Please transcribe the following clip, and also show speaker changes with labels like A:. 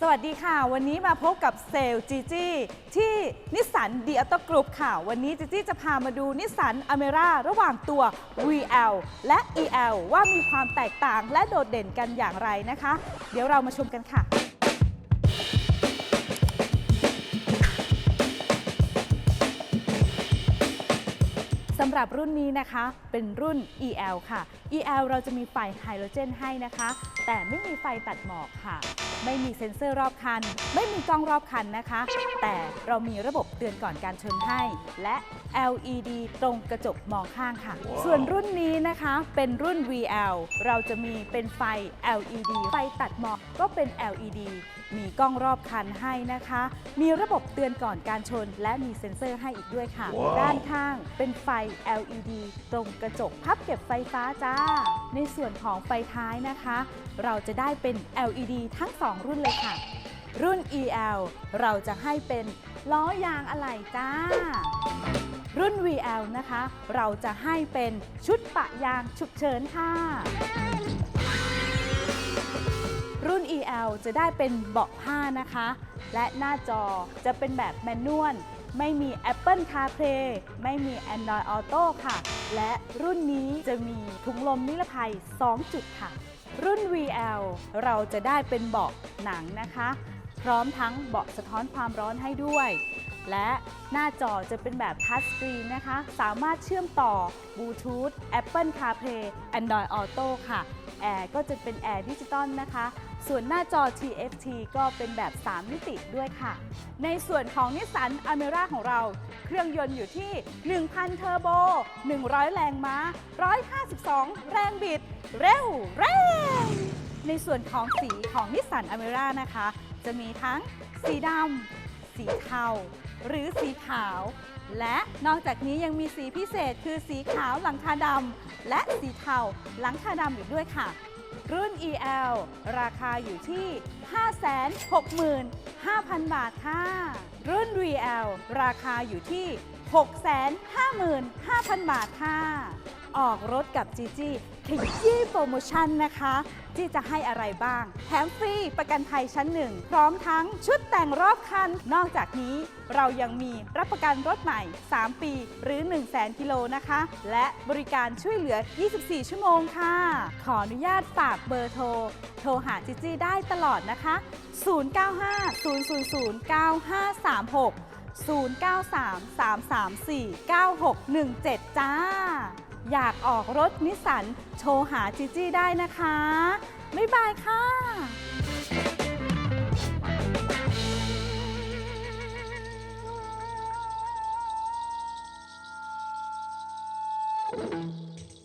A: สวัสดีค่ะ วันนี้มาพบกับเซลล์จีจี้ที่นิสสันดีอัตโตกรุ๊ปค่ะ วันนี้จีจี้จะพามาดูนิสสันอเมร่าระหว่างตัว VL และ EL ว่ามีความแตกต่างและโดดเด่นกันอย่างไรนะคะ เดี๋ยวเรามาชมกันค่ะ หรับรุ่นนี้นะคะ เป็นรุ่น EL ค่ะ EL เราจะมีไฟไฮโดรเจนให้นะคะ แต่ไม่มีไฟตัดหมอกค่ะ ไม่มีเซ็นเซอร์รอบคัน ไม่มีกล้องรอบคันนะคะ แต่เรามีระบบเตือนก่อนการชนให้ และ LED ตรงกระจกมองข้างค่ะส่วนรุ่นนี้นะคะเป็นรุ่น VL เราจะมีเป็นไฟ LED ไฟตัดหมอกก็เป็น LED มีกล้องรอบคันให้นะคะ มีระบบเตือนก่อนการชน และมีเซ็นเซอร์ให้อีกด้วยค่ะด้านข้างเป็นไฟ LED ตรงกระจกพับเก็บไฟฟ้าจ้า ในส่วนของไฟท้ายนะคะ เราจะได้เป็น LED ทั้ง 2 รุ่นเลยค่ะ รุ่น EL เราจะให้เป็นล้อยางอะไหล่จ้ารุ่น VL นะคะ เราจะให้เป็นชุดปะยางฉุกเฉินค่ะ L จะได้เป็นเบาะผ้านะคะ และหน้าจอจะเป็นแบบแมนนวลไม่มี Apple CarPlay ไม่มี Android Auto ค่ะ และรุ่นนี้จะมีถุงลมนิรภัย 2 จุดค่ะ รุ่น VL เราจะได้เป็นเบาะหนังนะคะ พร้อมทั้งเบาะสะท้อนความร้อนให้ด้วย และหน้าจอจะเป็นแบบทัชสกรีนนะคะ สามารถเชื่อมต่อบลูทูธ Apple CarPlay Android Auto ค่ะ แอร์ก็จะเป็นแอร์ดิจิตอลนะคะ ส่วนหน้าจอ TFT ก็เป็นแบบ 3 มิติด้วยค่ะ ในส่วนของนิสสันอเมร่าของเรา เครื่องยนต์อยู่ที่ 1,000 เทอร์โบ 100 แรงม้า 152 แรงบิด เร็วแรงในส่วนของสีของนิสสันอเมร่านะคะ จะมีทั้งสีดำ สีเทา หรือสีขาว และนอกจากนี้ยังมีสีพิเศษคือสีขาวหลังคาดำและสีเทาหลังคาดำอีกด้วยค่ะ รุ่น EL ราคาอยู่ที่ 565,000 บาทค่ะ รุ่น VL ราคาอยู่ที่ 655,000 บาทค่ะ ออกรถกับจีจี้ขยี้โปรโมชั่นนะคะที่จะให้อะไรบ้าง แถมฟรีประกันภัยชั้นหนึ่งพร้อมทั้งชุดแต่งรอบคัน นอกจากนี้เรายังมีรับประกันรถใหม่ 3 ปีหรือ 1 0 0 0 0แกิโลนะคะ และบริการช่วยเหลือ 24 ชั่วโมงค่ะ ขออนุญาตฝากเบอร์โทร โทรหาจิจี้ได้ตลอดนะคะ 095 000 9536 0933349617 จ้า อยากออกรถนิสสันโชว์หาจีจี้ได้นะคะ บ๊ายบายค่ะ
B: เ